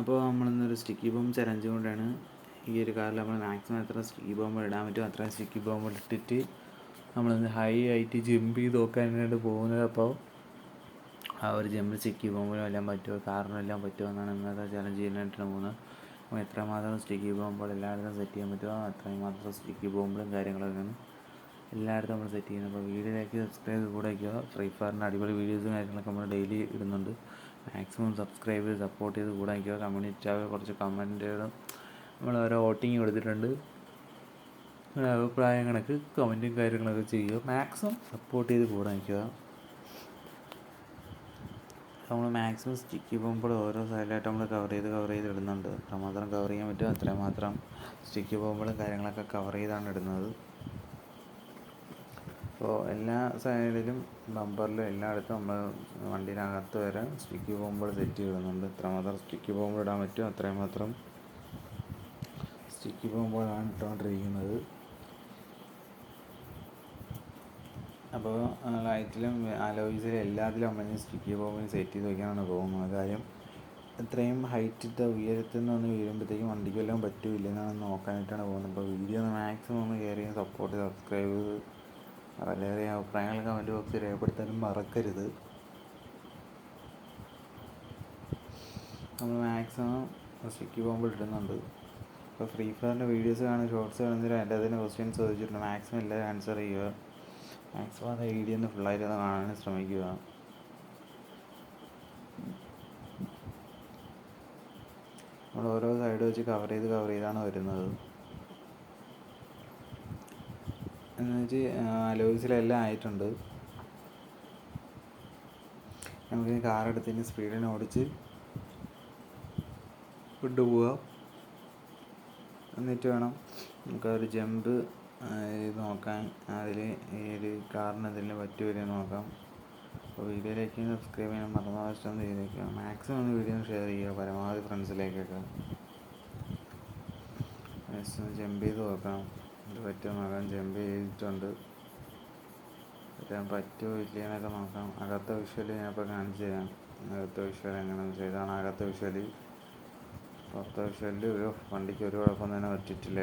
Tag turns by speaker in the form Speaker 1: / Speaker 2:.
Speaker 1: അപ്പോൾ നമ്മൾ ഇന്നൊരു സ്റ്റിക്കി ബോംബ് ചലഞ്ച് കൊണ്ടാണ് ഈ ഒരു കാറിൽ നമ്മൾ മാക്സിമം എത്ര സ്റ്റിക്കി ബോംബ് ഇടാൻ പറ്റും അത്ര സ്റ്റിക്കി ബോംബ് ഇട്ടിട്ട് നമ്മളിന്ന് ഹൈ ആയിട്ട് ജമ്പ് ചെയ്ത് നോക്കാനായിട്ട് പോകുന്നത്. അപ്പോൾ ആ ഒരു ജമ്പിൽ സ്റ്റിക്കി ബോംബിനും എല്ലാം പറ്റുമോ? കാറിനും എല്ലാം പറ്റുമോ എന്നാണ് ഇന്നത്തെ ചലഞ്ച് ചെയ്യാനായിട്ടാണ് പോകുന്നത്. അപ്പോൾ എത്രമാത്രം സ്റ്റിക്കി ബോംബുകൾ എല്ലായിടത്തും സെറ്റ് ചെയ്യാൻ പറ്റുമോ? അത്രയും മാത്രം സ്റ്റിക്കി ബോംബുകളും കാര്യങ്ങളൊക്കെയാണ് എല്ലായിടത്തും നമ്മൾ സെറ്റ് ചെയ്യുന്നത്. അപ്പോൾ വീഡിയോയിലേക്ക് സബ്സ്ക്രൈബ് കൂടെ വയ്ക്കുക ഫ്രീ ഫയറിന്റെ അടിപൊളി വീഡിയോസും കാര്യങ്ങളൊക്കെ നമ്മൾ ഡെയിലി ഇടുന്നുണ്ട്. മാക്സിമം സബ്സ്ക്രൈബ് ചെയ്ത് സപ്പോർട്ട് ചെയ്ത് കൂടെ നിൽക്കുക കമ്മ്യൂണിറ്റി ആകെ കുറച്ച് കമന്റുകളും നമ്മൾ ഓരോ വോട്ടിംഗ് കൊടുത്തിട്ടുണ്ട്. നിങ്ങളുടെ അഭിപ്രായം കണക്ക് കമന്റും കാര്യങ്ങളൊക്കെ ചെയ്യുക. മാക്സിമം സപ്പോർട്ട് ചെയ്ത് കൂടെ നിൽക്കുക നമ്മൾ മാക്സിമം സ്റ്റിക്ക് പോകുമ്പോൾ ഓരോ സൈഡിലായിട്ട് നമ്മൾ കവർ ചെയ്ത് കവർ ചെയ്ത് ഇടുന്നുണ്ട്. എത്രമാത്രം കവർ ചെയ്യാൻ പറ്റുമോ അത്രമാത്രം മാത്രം സ്റ്റിക്ക് പോകുമ്പോഴും കാര്യങ്ങളൊക്കെ കവർ ചെയ്താണ് ഇടുന്നത്. അപ്പോൾ എല്ലാ സൈഡിലും ബമ്പറിലും എല്ലായിടത്തും നമ്മൾ വണ്ടീനകത്ത് വരെ സ്റ്റിക്ക് പോകുമ്പോൾ സെറ്റ് ചെയ്യുന്നുണ്ട് എത്രമാത്രം സ്റ്റിക്ക് ബോംബ് ഇടാൻ പറ്റും അത്രയും മാത്രം സ്റ്റിക്ക് പോകുമ്പോഴാണ് ഇട്ടുകൊണ്ടിരിക്കുന്നത്. അപ്പോൾ ലൈറ്റിലും അലോയ്സിലും എല്ലാത്തിലും നമ്മൾ സ്റ്റിക്കി പോകുമ്പോൾ സെറ്റ് ചെയ്ത് വയ്ക്കാനാണ് പോകുന്നത്. കാര്യം ഇത്രയും ഹൈറ്റിട്ട് ഉയരത്തിൽ നിന്ന് വന്ന് വീഴുമ്പോഴത്തേക്കും വണ്ടിക്ക് വല്ലതും പറ്റൂല എന്നാണ് നോക്കാനായിട്ടാണ് പോകുന്നത്. അപ്പോൾ വീഡിയോ ഒന്ന് മാക്സിമം ഒന്ന് കയറി സപ്പോർട്ട് സബ്സ്ക്രൈബ് ചെയ്ത് വളരെ അഭിപ്രായങ്ങൾ കമന്റ് ബോക്സിൽ രേഖപ്പെടുത്താനും മറക്കരുത്. നമ്മൾ മാക്സിമം സ്റ്റിക്കി ബോംബ് ഇടുന്നുണ്ട്. ഇപ്പോൾ ഫ്രീ ഫയറിന്റെ വീഡിയോസ് കാണുന്ന ഷോർട്സ് കാണുന്നതിൽ അതിന്റെ തന്നെ ക്വസ്റ്റ്യൻസ് ചോദിച്ചിട്ടുണ്ട്. മാക്സിമം എല്ലാം ആൻസർ ചെയ്യുക. മാക്സിമം അത് വീഡിയോ ഒന്ന് ഫുള്ളായിട്ട് ഒന്ന് കാണാൻ ശ്രമിക്കുക. നമ്മൾ ഓരോ സൈഡ് വെച്ച് കവർ ചെയ്ത് കവർ ചെയ്താണ് വരുന്നത്. എന്ന് വെച്ച് അലോയ്സിലെല്ലാം ആയിട്ടുണ്ട്. നമുക്ക് കാർ എടുത്തതിന് സ്പീഡിന് ഓടിച്ച് കൊണ്ടുപോവുക എന്നിട്ട് വേണം നമുക്കൊരു ജമ്പ് നോക്കാൻ. അതിൽ ഏത് കാറിന് എന്തെങ്കിലും പറ്റുമോ നോക്കാം. അപ്പോൾ വീഡിയോയിലേക്ക് സബ്സ്ക്രൈബ് ചെയ്യാൻ മറന്നാവശ്യം ചെയ്തേക്കുക മാക്സിമം ഒന്ന് വീഡിയോ ഷെയർ ചെയ്യുക. പരമാവധി ഫ്രണ്ട്സിലേക്കൊക്കെ ജമ്പ് ചെയ്ത് നോക്കാം ഇത് പറ്റുമോ നോക്കാം ജമ്പ് ചെയ്തിട്ടുണ്ട്. പറ്റാൻ പറ്റുമോ ഇല്ല എന്നൊക്കെ നോക്കാം. അകത്തെ ഞാൻ ഞാനിപ്പോൾ കാണിച്ചു തരാം. അകത്തെ വിഷ്വൽ എങ്ങനെയാണെന്ന് ചെയ്താണ് അകത്തെ വിഷ്വൽ പുറത്തെ വിഷ്വലിൽ ഒരു വണ്ടിക്ക് ഒരു കുഴപ്പം തന്നെ പറ്റിയിട്ടില്ല